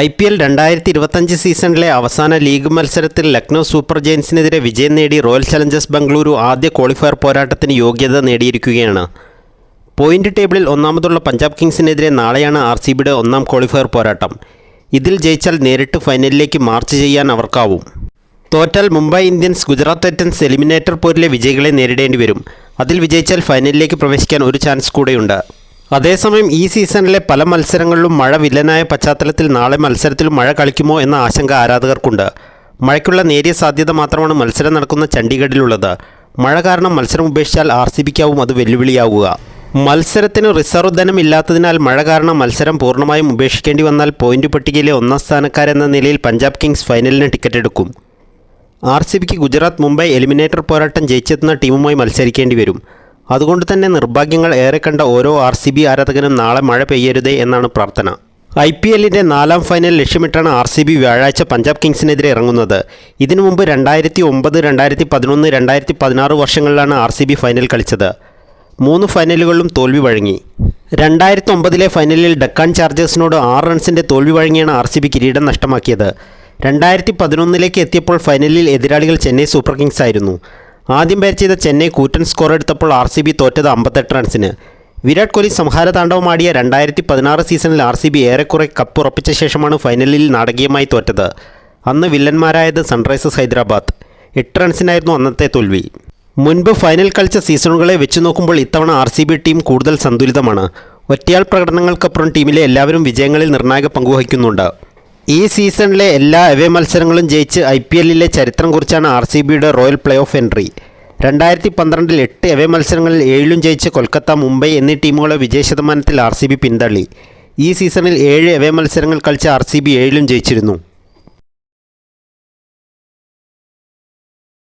I P L രണ്ടായിരത്തി ഇരുപത്തഞ്ച് സീസണിലെ അവസാന ലീഗ് മത്സരത്തിൽ ലക്നൗ സൂപ്പർ ജയൻസിനെതിരെ വിജയം നേടി റോയൽ ചലഞ്ചേഴ്സ് ബംഗളൂരു ആദ്യ ക്വാളിഫയർ പോരാട്ടത്തിന് യോഗ്യത നേടിയിരിക്കുകയാണ്. പോയിന്റ് ടേബിളിൽ ഒന്നാമതുള്ള പഞ്ചാബ് കിങ്സിനെതിരെ നാളെയാണ് ആർ സി ബിയുടെ ഒന്നാം ക്വാളിഫയർ പോരാട്ടം. ഇതിൽ ജയിച്ചാൽ നേരിട്ട് ഫൈനലിലേക്ക് മാർച്ച് ചെയ്യാൻ അവർക്കാവും. തോറ്റാൽ Mumbai Indians Gujarat Titans eliminator പോരിലെ വിജയികളെ നേരിടേണ്ടി വരും അതിൽ വിജയിച്ചാൽ ഫൈനലിലേക്ക് പ്രവേശിക്കാൻ ഒരു ചാൻസ് കൂടെയുണ്ട്. അതേസമയം ഈ സീസണിലെ പല മത്സരങ്ങളിലും മഴ വില്ലനായ പശ്ചാത്തലത്തിൽ നാളെ മത്സരത്തിൽ മഴ കളിക്കുമോ എന്ന ആശങ്ക ആരാധകർക്കുണ്ട്. മഴയ്ക്കുള്ള നേരിയ സാധ്യത മാത്രമാണ് മത്സരം നടക്കുന്ന ചണ്ഡീഗഡിലുള്ളത്. മഴ കാരണം മത്സരം ഉപേക്ഷിച്ചാൽ ആർ സി ബിക്കാവും അത് വെല്ലുവിളിയാവുക. മത്സരത്തിന് റിസർവ് ധനം ഇല്ലാത്തതിനാൽ മഴ കാരണം മത്സരം പൂർണമായും ഉപേക്ഷിക്കേണ്ടി വന്നാൽ പോയിന്റ് പട്ടികയിലെ ഒന്നാം സ്ഥാനക്കാരെന്ന നിലയിൽ പഞ്ചാബ് കിങ്സ് ഫൈനലിന് ടിക്കറ്റ് എടുക്കും ആർ സി ബിക്ക് ഗുജറാത്ത് മുംബൈ എലിമിനേറ്റർ പോരാട്ടം ജയിച്ചെത്തുന്ന ടീമുമായി മത്സരിക്കേണ്ടി വരും. അതുകൊണ്ട് തന്നെ നിർഭാഗ്യങ്ങൾ ഏറെ കണ്ട ഓരോ ആർ സി ബി ആരാധകനും നാളെ മഴ പെയ്യരുതേ എന്നാണ് പ്രാർത്ഥന. ഐ പി എല്ലിന്റെ നാലാം ഫൈനൽ ലക്ഷ്യമിട്ടാണ് ആർ സി ബി വ്യാഴാഴ്ച പഞ്ചാബ് കിങ്സിനെതിരെ ഇറങ്ങുന്നത്. ഇതിനു മുമ്പ് രണ്ടായിരത്തി ഒമ്പത് രണ്ടായിരത്തി പതിനൊന്ന് രണ്ടായിരത്തി പതിനാറ് വർഷങ്ങളിലാണ് ആർ സി ബി ഫൈനൽ കളിച്ചത്. മൂന്ന് ഫൈനലുകളിലും തോൽവി വഴങ്ങി. രണ്ടായിരത്തി ഒമ്പതിലെ ഫൈനലിൽ ഡക്കാൻ ചാർജേഴ്സിനോട് ആറ് റൺസിന്റെ തോൽവി വഴങ്ങിയാണ് ആർ സി ബി കിരീടം നഷ്ടമാക്കിയത്. രണ്ടായിരത്തി പതിനൊന്നിലേക്ക് എത്തിയപ്പോൾ ഫൈനലിൽ എതിരാളികൾ ചെന്നൈ സൂപ്പർ കിങ്സ് ആയിരുന്നു. ആദ്യം ബാറ്റ് ചെയ്ത ചെന്നൈ കൂറ്റൻ സ്കോർ എടുത്തപ്പോൾ ആർ സി ബി തോറ്റത് അമ്പത്തെട്ട് റൺസിന്. വിരാട് കോഹ്ലി സംഹാര താണ്ഡവമാടിയ രണ്ടായിരത്തി പതിനാറ് സീസണിൽ ആർ സി ബി ഏറെക്കുറെ കപ്പ് ഉറപ്പിച്ച ശേഷമാണ് ഫൈനലിൽ നാടകീയമായി തോറ്റത്. അന്ന് വില്ലന്മാരായത് സൺറൈസേഴ്സ് ഹൈദരാബാദ്. എട്ട് റൺസിനായിരുന്നു അന്നത്തെ തോൽവി. മുൻപ് ഫൈനൽ കളിച്ച സീസണുകളെ വെച്ചു നോക്കുമ്പോൾ ഇത്തവണ ആർ സി ബി ടീം കൂടുതൽ സന്തുലിതമാണ്. ഒറ്റയാൾ പ്രകടനങ്ങൾക്കപ്പുറം ടീമിലെ എല്ലാവരും വിജയങ്ങളിൽ നിർണായക പങ്കുവഹിക്കുന്നുണ്ട് ഈ സീസണിലെ എല്ലാ എവേ മത്സരങ്ങളും ജയിച്ച് ഐ പി എല്ലിലെ ചരിത്രം കുറിച്ചാണ് ആർ സി ബിയുടെ റോയൽ പ്ലേ ഓഫ് എൻട്രി. രണ്ടായിരത്തി പന്ത്രണ്ടിൽ എട്ട് എവേ മത്സരങ്ങളിൽ ഏഴിലും ജയിച്ച് കൊൽക്കത്ത മുംബൈ എന്നീ ടീമുകളെ വിജയ ശതമാനത്തിൽ ആർ സി ബി പിന്തള്ളി. ഈ സീസണിൽ ഏഴ് എവേ മത്സരങ്ങൾ കളിച്ച് ആർ സി ബി ഏഴിലും ജയിച്ചിരുന്നു.